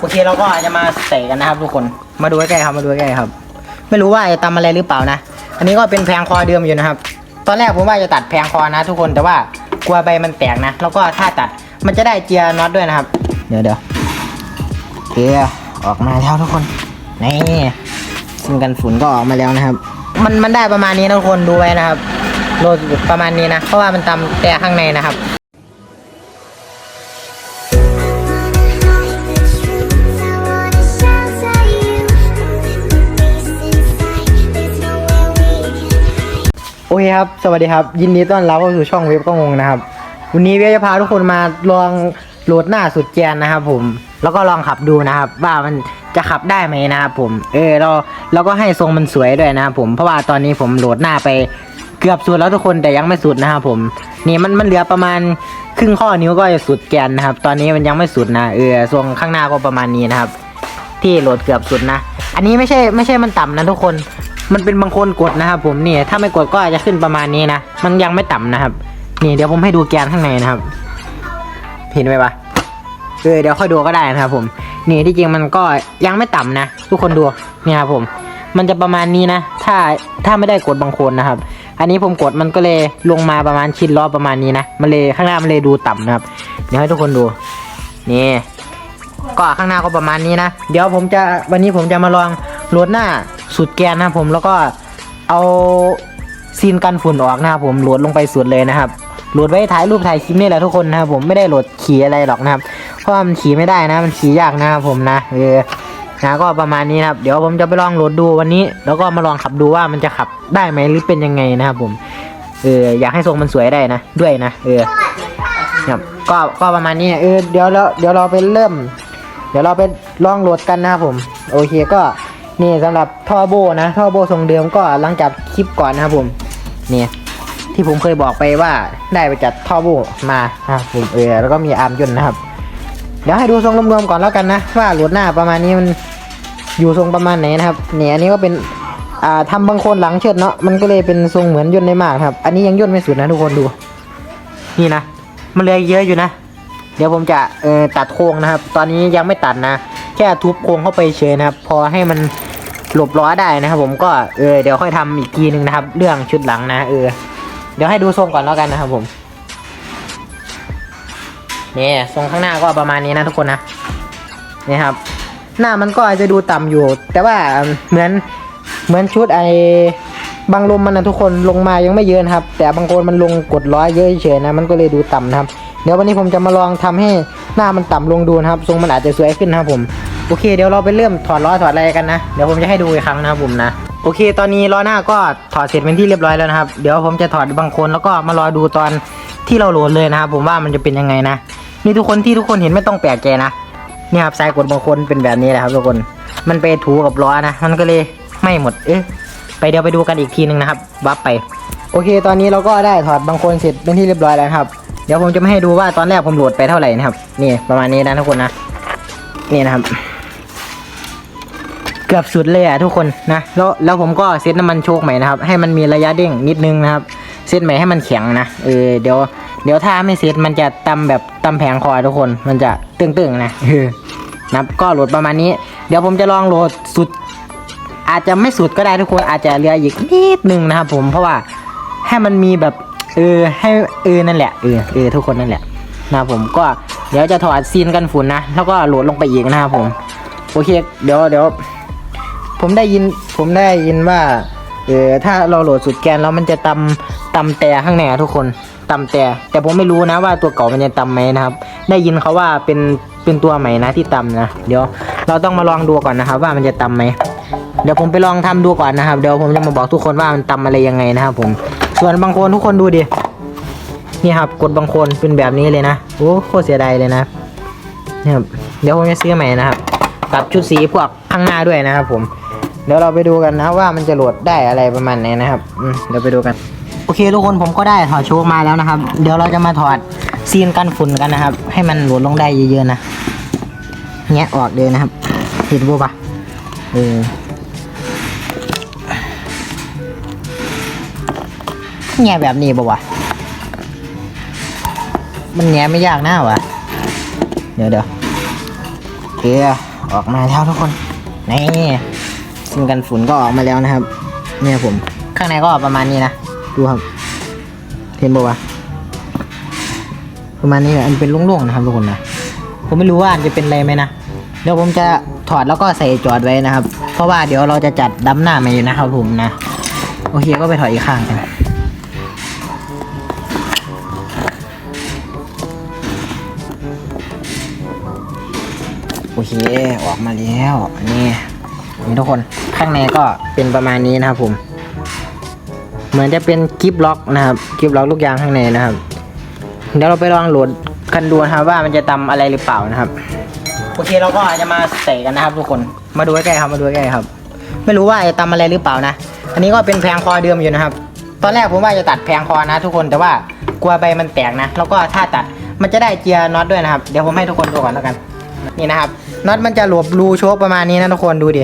โอเคเราก็จะมาใส่กันนะครับทุกคนมาดูใกล้ๆครับมาดูใกล้ๆครับ ไม่รู้ว่าจะตำอะไรหรือเปล่านะ อันนี้ก็เป็นแพงคอเดิมอยู่นะครับ ตอนแรกผมว่าจะตัดแพงคอนะ ทุกคนแต่ว่ากลัวใบมันแตกนะ แล้วก็ถ้าตัดมันจะได้เจียรน็อตด้วยนะครับ เดี๋ยวเดี๋ยวเจียออกมาแล้วทุกคนนี่ซึ่งกันฝุ่นก็ออกมาแล้วนะครับ มันมันได้ประมาณนี้นะทุกคนดูไว้นะครับโลประมาณนี้นะเพราะว่ามันตำแต่ข้างในนะครับ เคครับ สวัสดีครับ ยินดีต้อนรับเข้าสู่ช่องเว็บก็งงนะครับ วันนี้เว็บจะพาทุกคนมาลองโหลดหน้าสุดแกนนะครับ ผม แล้วก็ลองขับดูนะครับ ว่ามันจะขับได้ไหมนะครับผม เออเราเราก็ให้ทรงมันสวยด้วยนะครับผม เพราะว่าตอนนี้ผมโหลดหน้าไปเกือบสุดแล้วทุกคนแต่ยังไม่สุดนะครับผม นี่มันมันเหลือประมาณครึ่งข้อนิ้วก็จะสุดแกนนะครับ ตอนนี้มันยังไม่สุดนะ เออทรงข้างหน้าก็ประมาณนี้นะครับ ที่โหลดเกือบสุดนะ อันนี้ไม่ใช่ไม่ใช่มันต่ำนะทุกคน มันเป็นบางคนกดนะครับ ผมนี่ถ้าไม่กดก็อาจจะขึ้นประมาณนี้นะมันยังไม่ต่ำนะครับนี่เดี๋ยวผมให้ดูแกนข้างในนะครับเห็นไหมปะเออเดี๋ยวค่อยดูก็ได้นะครับ ผมนี่ที่จริงมันก็ยังไม่ต่ำนะทุกคนดูนี่ครับผม มันจะประมาณนี้นะ ถ้าถ้าไม่ได้กดบางคนนะครับ อันนี้ผมกดมันก็เลยลงมาประมาณชิ้นล้อประมาณนี้นะมันเลยข้างหน้ามันเลยดูต่ำนะครับ เดี๋ยวให้ทุกคนดูนี่ก็ข้างหน้าก็ประมาณนี้นะ เดี๋ยวผมจะวันนี้ผมจะมาลองโหลดหน้า สุดแกนนะครับผมแล้วก็เอาซีนกันฝุ่นออกนะครับผมโหลดลงไปสุดเลยนะครับโหลดไว้ถ่ายรูปถ่ายคลิปนี่แหละทุกคนนะครับผมไม่ได้โหลดขี่อะไรหรอกนะครับ เพราะมันขี่ไม่ได้นะมันขี่ยากนะครับผมนะเออนะก็ประมาณนี้นะครับ เดี๋ยวผมจะไปลองโหลดดูวันนี้ แล้วก็มาลองขับดูว่ามันจะขับได้ไหมหรือเป็นยังไงนะครับผมเอออยากให้ทรงมันสวยได้นะ ด้วยนะเออครับก็ก็ประมาณนี้เออเดี๋ยวเราเดี๋ยวเราไปเริ่ม เดี๋ยวเราไปลองโหลดกันนะครับผม โอเคก็ นี่สำหรับท่อโบนะท่อโบทรงเดิมก็หลังจากคลิปก่อนนะครับผมนี่ที่ผมเคยบอกไปว่าได้ไปจัดท่อโบมาครับผมเออแล้วก็มีอาร์มยนต์นะครับ เดี๋ยวให้ดูทรงรวมๆก่อนแล้วกันนะ ว่าหลดหน้าประมาณนี้มันอยู่ทรงประมาณไหนนะครับเนี่ยอันนี้ก็เป็นอ่าทำบางคนหลังเชิดเนาะมันก็เลยเป็นทรงเหมือนย่นได้มากครับ อันนี้ยังย่นไม่สุดนะทุกคนดู นี่นะมันเลยเยอะอยู่นะ เดี๋ยวผมจะเอ่อตัดโครงนะครับ ตอนนี้ยังไม่ตัดนะ แค่ทุบโครงเข้าไปเฉยนะครับ พอให้มัน หลบล้อได้นะครับผมก็เออเดี๋ยวค่อยทำอีกทีนึงนะครับ เรื่องชุดหลังนะเออเดี๋ยวให้ดูทรงก่อนแล้วกันนะครับผมนี่ทรงข้างหน้าก็ประมาณนี้นะทุกคนนะนี่ครับ หน้ามันก็อาจจะดูต่ำอยู่ แต่ว่าเหมือนเหมือนชุดไอ้บางลมมันนะทุกคนลงมายังไม่เยอะนครับ แต่บางคนมันลงกดร้อยเยอะเฉยนะมันก็เลยดูต่ำนะครับ เดี๋ยววันนี้ผมจะมาลองทำให้หน้ามันต่ำลงดูนะครับ ทรงมันอาจจะสวยขึ้นนะครับผม โอเคเดี๋ยวเราไปเริ่มถอดล้อถอดอะไรกันนะเดี๋ยวผมจะให้ดูอีกครั้งนะครับผมนะโอเค ตอนนี้ล้อหน้าก็ถอดเสร็จเป็นที่เรียบร้อยแล้วนะครับ เดี๋ยวผมจะถอดบางคนแล้วก็มารอดูตอนที่เราโหลดเลยนะครับ ผมว่ามันจะเป็นยังไงนะนี่ทุกคนที่ทุกคนเห็นไม่ต้องแปลกใจนะนี่ครับสายกดบางคนเป็นแบบนี้แหละครับทุกคนมันไปถูกับล้อนะมันก็เลยไม่หมดเอ๊ะไปเดี๋ยวไปดูกันอีกทีหนึ่งนะครับวับไป โอเค ตอนนี้เราก็ได้ถอดบางคนเสร็จเป็นที่เรียบร้อยแล้วครับ เดี๋ยวผมจะไม่ให้ดูว่าตอนแรกผมโหลดไปเท่าไหร่นะครับ นี่ประมาณนี้นะทุกคนนะนี่นะครับ เกือบสุดเลยอะทุกคนนะแล้วแล้วผมก็เซตน้ำมันโชคใหม่นะครับให้มันมีระยะเด้งนิดนึงนะครับเซตใหม่ให้มันแข็งนะเออเดี๋ยวเดี๋ยวถ้าไม่เซตมันจะตำแบบตำแผงคอทุกคนมันจะตึงๆนะเออนะก็โหลดประมาณนี้ เดี๋ยวผมจะลองโหลดสุด อาจจะไม่สุดก็ได้ทุกคนอาจจะเหลืออีกนิดนึงนะครับผมเพราะว่าให้มันมีแบบเออให้เออนั่นแหละเออเออทุกคนนั่นแหละนะผมก็เดี๋ยวจะถอดซีนกันฝุ่นนะ แล้วก็โหลดลงไปอีกนะครับผม โอเค เดี๋ยวเดี๋ยว ผมได้ยินผมได้ยินว่าเออถ้าเราโหลดสุดแกนแล้วมันจะตำตำแต่ข้างในทุกคนตำแต่แต่ผมไม่รู้นะว่าตัวเก่ามันจะตำไหมนะครับ ได้ยินเขาว่าเป็นเป็นตัวใหม่นะที่ตำนะเดี๋ยวเราต้องมาลองดูก่อนนะครับว่ามันจะตำไหมเดี๋ยวผมไปลองทำดูก่อนนะครับ เดี๋ยวผมจะมาบอกทุกคนว่ามันตำอะไรยังไงนะครับ ผม ส่วนบางคนทุกคนดูดินี่ครับกดบางคนเป็นแบบนี้เลยนะโอ้โคตรเสียดายเลยนะนี่ครับเดี๋ยวผมจะซื้อใหม่นะครับกับชุดสีพวกข้างหน้าด้วยนะครับผม เดี๋ยวเราไปดูกันนะว่ามันจะโหลดได้อะไรประมาณไหนนะครับอืเดี๋ยวไปดูกัน โอเคทุกคนผมก็ได้ถอดโชว์มาแล้วนะครับ เดี๋ยวเราจะมาถอดซีนกันฝุ่นกันนะครับ ให้มันโหลดลงได้เยอะๆนะแงะออกเลยนะครับเห็นปะเออแง่แบบนี้ปะวะมันแง่ไม่ยากนะวะเดี๋ยวเดี๋ยวโอเคออกมาแล้วทุกคนนี่ ซิมกันฝุ่นก็ออกมาแล้วนะครับ เนี่ยผม ข้างในก็ประมาณนี้นะ ดูครับ เห็นบอกว่าประมาณนี้แหละอันเป็นโล่งๆนะครับทุกคนนะ ผมไม่รู้ว่าอันจะเป็นอะไรไหมนะ เดี๋ยวผมจะถอดแล้วก็ใส่จอดไว้นะครับ เพราะว่าเดี๋ยวเราจะจัดดำหน้ามาอยู่นะครับผมนะ โอเคก็ไปถอดอีกข้างกันโอเค ออกมาแล้วนี่ นี่ทุกคนข้างในก็เป็นประมาณนี้นะครับผม เหมือนจะเป็นกิฟล็อกนะครับกิฟล็อกลูกยางข้างในนะครับ เดี๋ยวเราไปลองโหลดกันดูนะครับว่ามันจะตำอะไรหรือเปล่านะครับโอเคเราก็จะมาใส่กันนะครับ ทุกคนมาดูใกล้ๆครับมาดูใกล้ๆครับ ไม่รู้ว่าจะตำอะไรหรือเปล่านะ อันนี้ก็เป็นแพงคอเดิมอยู่นะครับ ตอนแรกผมว่าจะตัดแพงคอนะ ทุกคนแต่ว่ากลัวใบมันแตกนะ แล้วก็ถ้าตัดมันจะได้เจียน็อตด้วยนะครับ เดี๋ยวผมให้ทุกคนดูก่อนแล้วกัน นี่นะครับ น็อตมันจะหลบรูโชคประมาณนี้นะทุกคนดูดิ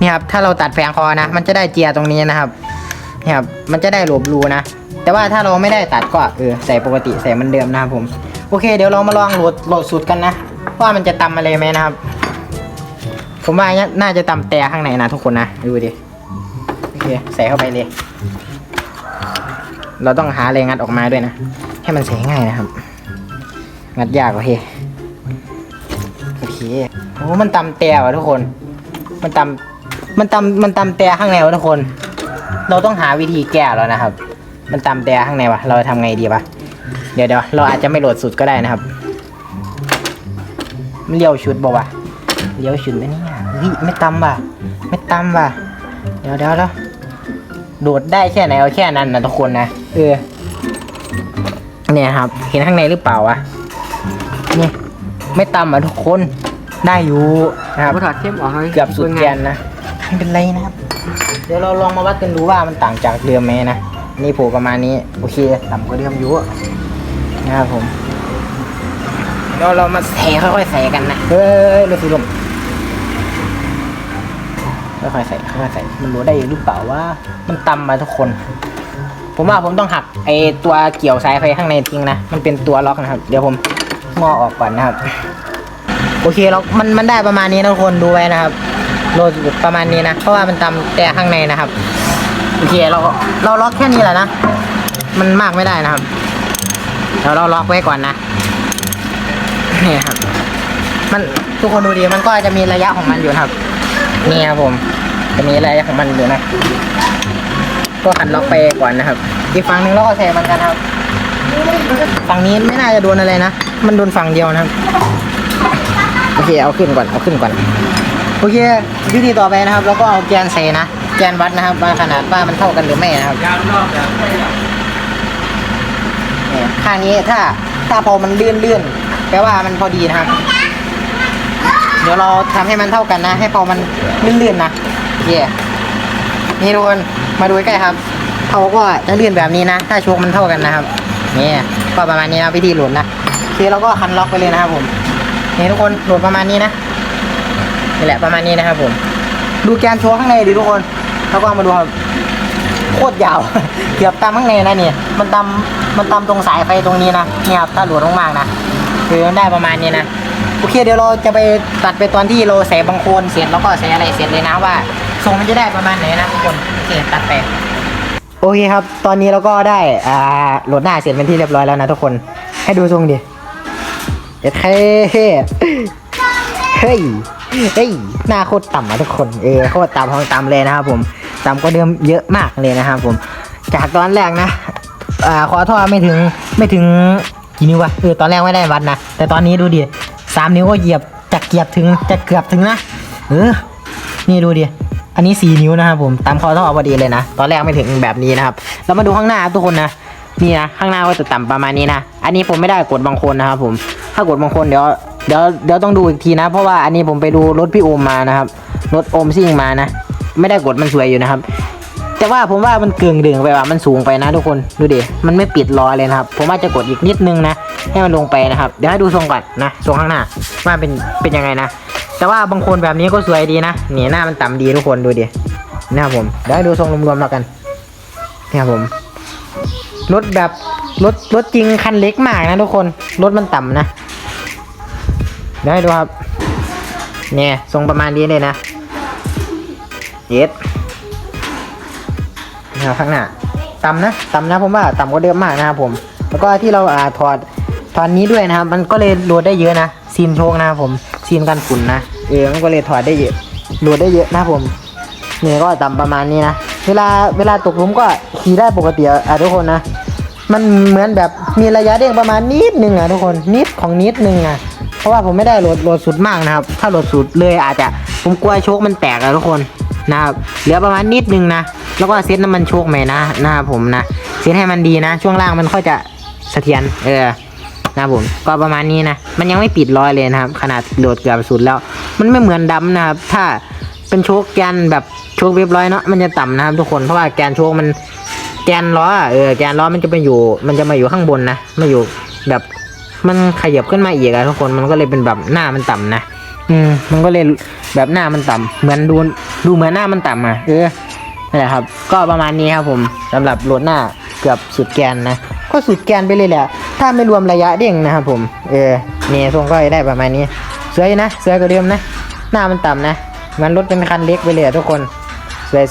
นี่ครับถ้าเราตัดแผงคอนะ มันจะได้เจียตรงนี้นะครับนี่ครับมันจะได้หลบรูนะ แต่ว่าถ้าเราไม่ได้ตัดก็เออใส่ปกติใส่เหมันเดิมนะครับผมโอเค เดี๋ยวเรามาลองโหลดโหลดสูตรกันนะว่ามันจะตำอะไรไหมนะครับ ผมว่าน่าจะตำแต่ข้างในนะทุกคนนะดูดิโอเคใส่เข้าไปเลย เราต้องหาอะไรงัดออกมาด้วยนะ ให้มันใส่ง่ายนะครับ งัดยากโอเคโอเคโอ้มันตำแต่ว่ะทุกคน มันตำ มันตำมันตำแต่ข้างในวะทุกคน เราต้องหาวิธีแก้แล้วนะครับ มันตำแต่ข้างในวะเราทำไงดีวะเดี๋ยวเดี๋ยวเราอาจจะไม่โหลดสุดก็ได้นะครับมันเลี้ยวชุดบอกว่าวะเลี้ยวชุดไหมเนี่ยเฮ้ยไม่ตำว่ะไม่ตำว่ะเดี๋ยวเดี๋ยวเดี๋ยวโดดได้แค่ไหนเอาแค่นั้นนะทุกคนนะเออเนี่ยครับ เห็นข้างในหรือเปล่าวะนี่ไม่ต่ำอะทุกคนได้อยู่นะครับมาถอดเทปออกให้เกือบสุดแกนนะ ไม่เป็นไรนะครับ เดี๋ยวเราลองมาวัดกันดูว่ามันต่างจากเดิมไหมนะนี่โผล่ประมาณนี้โอเคต่ำกว่าเดิมอยู่นะครับผมเดี๋ยวเรามาใส่ค่อยๆใส่กันนะเฮ้ยรถสีลมค่อยๆใส่ค่อยๆใส่มันรู้ได้หรือเปล่าว่า มันต่ำมาทุกคน ผมว่าผมต้องหักไอตัวเกี่ยวสายไฟข้างในทิ้งนะมันเป็นตัวล็อกนะครับ เดี๋ยวผมงอออกก่อนนะครับ โอเคเรามันมันได้ประมาณนี้นะทุกคนดูไว้นะครับ โลดประมาณนี้นะ เพราะว่ามันตำแต่ข้างในนะครับ โอเคเราเราล็อกแค่นี้แหละนะ มันมากไม่ได้นะครับเดี๋ยวเราล็อกไว้ก่อนนะ นี่ครับ มันทุกคนดูดีมันก็จะมีระยะของมันอยู่ครับ นี่ครับผม จะมีระยะของมันอยู่นะ ก็ขันล็อกไปก่อนนะครับ อีกฝั่งหนึ่งเราก็ใส่มันกันครับ ฝั่งนี้ไม่น่าจะโดนอะไรนะ มันโดนฝั่งเดียวนะครับ โอเคเอาขึ้นก่อน เอาขึ้นก่อน โอเควิธีต่อไปนะครับ แล้วก็เอาแกนใส่นะแกนวัดนะครับว่าขนาดว่ามันเท่ากันหรือไม่นะครับข้างนี้ถ้าถ้าพอมันเลื่อนเลื่อนแปลว่ามันพอดีนะครับ เดี๋ยวเราทำให้มันเท่ากันนะ ให้พอมันเลื่อนๆนะโอเคนี่ทุกคนมาดูใกล้ครับเขาก็จะเลื่อนแบบนี้นะ ถ้าชคมันเท่ากันนะครับนี่ก็ประมาณนี้นะวิธีหลุดนะโอเคเราก็คันล็อกไปเลยนะครับผมนี่ทุกคนหลุดประมาณนี้นะ นี่แหละประมาณนี้นะครับผม ดูแกนโชว์ข้างในดิทุกคนแล้วก็เอามาดูครับโคตรยาว เกือบตามข้างในนะเนี่ย มันตามมันตามตรงสายไฟตรงนี้นะเนี่ยครับถ้าหลวมมากๆนะคือมันได้ประมาณนี้นะโอเคเดี๋ยวเราจะไปตัดไปตอนที่เราใส่บังโคลนเสร็จแล้วก็ใส่อะไรเสร็จเลยนะว่าทรงมันจะได้ประมาณไหนนะทุกคนโอเคตัดไปโอเคครับ ตอนนี้เราก็ได้อ่าโหลดหน้าเสร็จเป็นที่เรียบร้อยแล้วนะทุกคนให้ดูทรงดิเอ็ดเท่เฮ้ย เฮ้ยหน้าโคตรต่ำอะทุกคนเออโคตรต่ำของต่ำเลยนะครับผมต่ำกว่าเดิมเยอะมากเลยนะครับผม จากตอนแรกนะอ่าขอโทษไม่ถึงไม่ถึงกี่นิ้ววะเออตอนแรกไม่ได้วัดนะแต่ตอนนี้ดูดิสามนิ้วก็เหยียบจะเกียบถึงจะเกือบถึงนะเออนี่ดูดิอันนี้สี่นิ้วนะครับผมตามคอท่อพอดีเลยนะ ตอนแรกไม่ถึงแบบนี้นะครับเรามาดูข้างหน้าทุกคนนะนี่นะข้างหน้าก็จะต่ำประมาณนี้นะ อันนี้ผมไม่ได้กดบางคนนะครับผม ถ้ากดบางคนเดี๋ยว เดี๋ยวเดี๋ยวต้องดูอีกทีนะ เพราะว่าอันนี้ผมไปดูรถพี่โอมมานะครับ รถโอมซิ่งมานะ ไม่ได้กดมันสวยอยู่นะครับ แต่ว่าผมว่ามันเกิงดึงไปว่ามันสูงไปนะทุกคนดูดิมันไม่ปิดรอยเลยนะครับ ผมว่าจะกดอีกนิดนึงนะ ให้มันลงไปนะครับ เดี๋ยวให้ดูทรงก่อนนะทรงข้างหน้าว่าเป็นเป็นยังไงนะ แต่ว่าบางคนแบบนี้ก็สวยดีนะนี่หน้ามันต่ำดีทุกคนดูดินะครับผมเดี๋ยวให้ดูทรงรวมๆแล้วกันนี่ครับผมรถแบบรถรถจริงคันเล็กมากนะทุกคนรถมันต่ำนะ เดี๋ยวให้ดูครับ เนี่ยทรงประมาณนี้เลยนะเย็ดนะครับข้างหน้าต่ำนะต่ำนะผมว่าต่ำกว่าเดิมมากนะครับผม แล้วก็ที่เราอ่าถอดถอดนี้ด้วยนะครับ มันก็เลยโหลดได้เยอะนะซีนโชคนะครับผมซีนกันฝุ่นนะเออมันก็เลยถอดได้เยอะโหลดได้เยอะนะผมเนี่ยก็ต่ำประมาณนี้นะเวลาเวลาตกลุมก็ขี่ได้ปกติอะทุกคนนะ มันเหมือนแบบมีระยะเด้งประมาณนิดนึงอะทุกคนนิดของนิดนึงอะ เพราะว่าผมไม่ได้โหลดโหลดสุดมากนะครับ ถ้าโหลดสุดเลยอาจจะผมกลัวโชคมันแตกอะทุกคนนะครับเหลือประมาณนิดนึงนะ แล้วก็เซตน้ำมันโชคใหม่นะนะครับผมนะเซตให้มันดีนะ ช่วงล่างมันค่อยจะเสถียรเออนะผมก็ประมาณนี้นะมันยังไม่ปิดรอยเลยนะครับ ขนาดโหลดเกือบสุดแล้ว มันไม่เหมือนดำนะครับ ถ้าเป็นโชคแกนแบบโชคเรียบร้อยเนาะมันจะต่ำนะครับทุกคนเพราะว่าแกนโชคมันแกนล้อเออแกนล้อมันจะไปอยู่ มันจะมาอยู่ข้างบนนะมาอยู่แบบ มันขยับขึ้นมาอีกอะทุกคนมันก็เลยเป็นแบบหน้ามันต่ำนะอืมมันก็เลยแบบหน้ามันต่ำเหมือนดูดูเหมือนหน้ามันต่ำอะเออนั่นแหละครับ ก็ประมาณนี้ครับผมสำหรับรถหน้าเกือบสุดแกนนะก็สุดแกนไปเลยแหละ ถ้าไม่รวมระยะเด้งนะครับผมเออเนี่ยทรงก็ได้ประมาณนี้สวยนะสวยกว่าเดิมนะ หน้ามันต่ำนะมันรถเป็นคันเล็กไปเลยอะทุกคน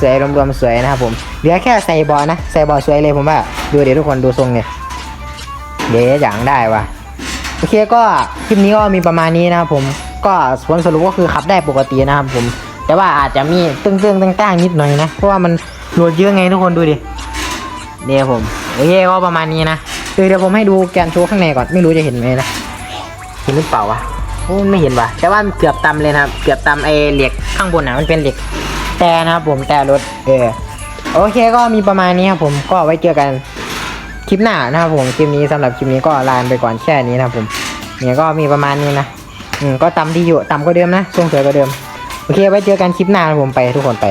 สวยๆรวมๆสวยนะครับผมเหลือแค่ใส่เบอนะใส่เบอสวยเลยผมว่าดูเดี๋ยวทุกคนดูทรงเนี่ยเดี๋ยวอย่างได้ว่ะ โอเคก็คลิปนี้ก็มีประมาณนี้นะครับผมก็ผลสรุปก็คือขับได้ปกตินะครับผม แต่ว่าอาจจะมีตึ้งๆตั้งๆนิดหน่อยนะ เพราะว่ามันโหลดเยอะไงทุกคนดูดิเดี๋ยวผมโอเคก็ประมาณนี้นะเเดี๋ยวผมให้ดูแกนโชว์ข้างในก่อนไม่รู้จะเห็นไหมนะเห็นหรือเปล่าวะโอ้ไม่เห็นว่ะแต่ว่าเกือบตำเลยนะครับเกือบตำไอ้เหล็กข้างบนนะมันเป็นเหล็กแต่นะครับผมแต่รถเออโอเคก็มีประมาณนี้ครับผมก็ไว้เจอกัน ลิปหน้านะครับผมคลิปนี้สำหรับคลิปนี้ก็ลาไปก่อนแค่นี้นะครับผมเนี่ยก็มีประมาณนี้นะอืมก็ตำดีอยู่ตำก็เดิมนะทรงสวยก็เดิมโอเคไว้เจอกันคลิปหน้าผมไปทุกคนไป